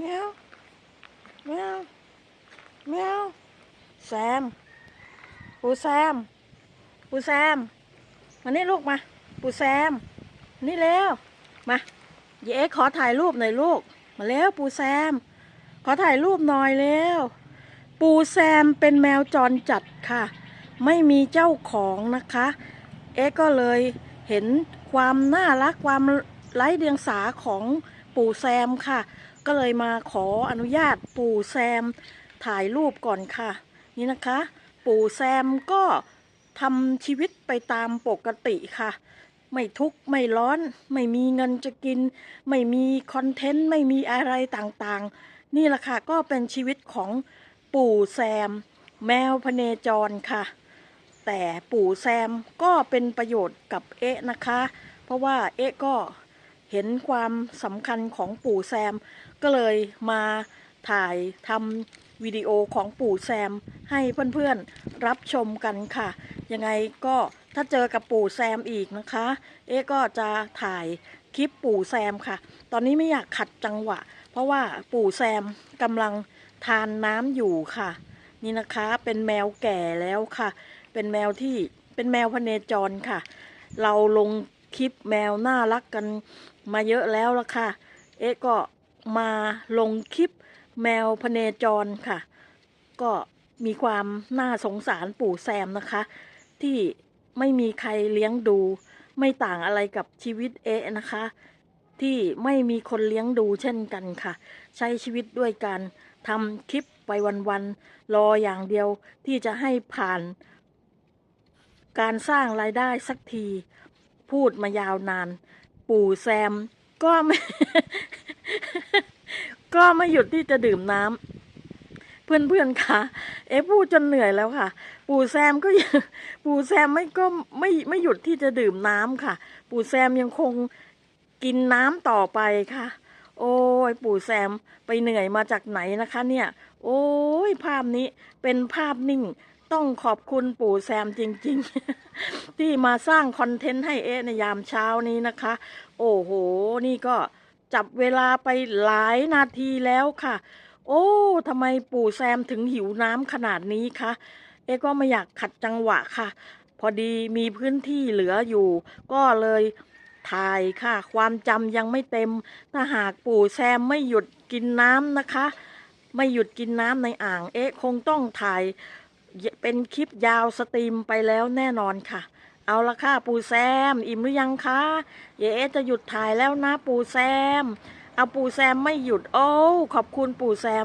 แมวแมวแมวแซม ปูแซม ปูแซม มานี่ลูกมา ปูแซม นี่แล้วมาเย๊ขอถ่ายรูปหน่อยลูก มาแล้วปูแซม ขอถ่ายรูปหน่อยแล้ว ปูแซมเป็นแมวจรจัดค่ะ ไม่มีเจ้าของนะคะ เอ๊ก็เลยเห็นความน่ารักความ ไร้เดียงสาของปู่แซมค่ะ ก็เลยมาขออนุญาตปู่แซมถ่ายรูปก่อนค่ะ นี่นะคะ ปู่แซมก็ทำชีวิตไปตามปกติค่ะ ไม่ทุกข์ไม่ร้อน ไม่มีเงินจะกิน ไม่มีคอนเทนต์ ไม่มีอะไรต่างๆ นี่แหละค่ะ ก็เป็นชีวิตของปู่แซม แมวพเนจรค่ะ แต่ปู่แซมก็เป็นประโยชน์กับเอ๊ะนะคะ เพราะว่าเอ๊ะก็ เห็นความสำคัญของปู่แซม ก็เลยมาถ่ายทำวิดีโอของปู่แซม ให้เพื่อนๆรับชมกันค่ะ ยังไงก็ถ้าเจอกับปู่แซมอีกนะคะ เอ๊ก็จะถ่ายคลิปปู่แซมค่ะ ตอนนี้ไม่อยากขัดจังหวะ เพราะว่าปู่แซมกำลังทานน้ำอยู่ค่ะ นี่นะคะเป็นแมวแก่แล้วค่ะ เป็นแมวที่เป็นแมวพเนจรค่ะ เราลง คลิปแมวน่ารักกันมาเยอะแล้วละค่ะ เอ๊ะก็มาลงคลิปแมวพเนจรค่ะ ก็มีความน่าสงสารปู่แซมนะคะ ที่ไม่มีใครเลี้ยงดู ไม่ต่างอะไรกับชีวิตเอ๊ะนะคะ ที่ไม่มีคนเลี้ยงดูเช่นกันค่ะ ใช้ชีวิตด้วยการทำคลิปไปวันๆรออย่างเดียวที่จะให้ผ่าน การสร้างรายได้สักที พูดมายาวนาน ปู่แซมก็ไม่ก็ไม่หยุดที่จะดื่มน้ำเพื่อนๆค่ะ เอ๊พูดจนเหนื่อยแล้วค่ะ ปู่แซมก็ปู่แซมไม่ก็ไม่ไม่หยุดที่จะดื่มน้ำค่ะ ปู่แซมยังคงกินน้ำต่อไปค่ะ โอ้ยปู่แซมไปเหนื่อยมาจากไหนนะคะ เนี่ย โอ้ยภาพนี้เป็นภาพนิ่ง ต้องขอบคุณปู่แซมจริง ๆ ที่มาสร้างคอนเทนต์ให้เอ๊ะในยามเช้านี้นะคะ โอ้โห นี่ก็จับเวลาไปหลายนาทีแล้วค่ะ โอ้ทำไมปู่แซมถึงหิวน้ำขนาดนี้คะเอ๊ก็ไม่อยากขัดจังหวะค่ะ พอดีมีพื้นที่เหลืออยู่ ก็เลยถ่ายค่ะ ความจำยังไม่เต็ม ถ้าหากปู่แซมไม่หยุดกินน้ำนะคะ ไม่หยุดกินน้ำในอ่างเอ๊ะคงต้องถ่าย เป็นคลิปยาวสตรีมไปแล้วแน่นอนค่ะ เอาละค่ะปู่แซม อิ่มหรือยังคะเยเอจะหยุดถ่ายแล้วนะปู่แซม เอาปู่แซมไม่หยุดโอ้ขอบคุณปู่แซม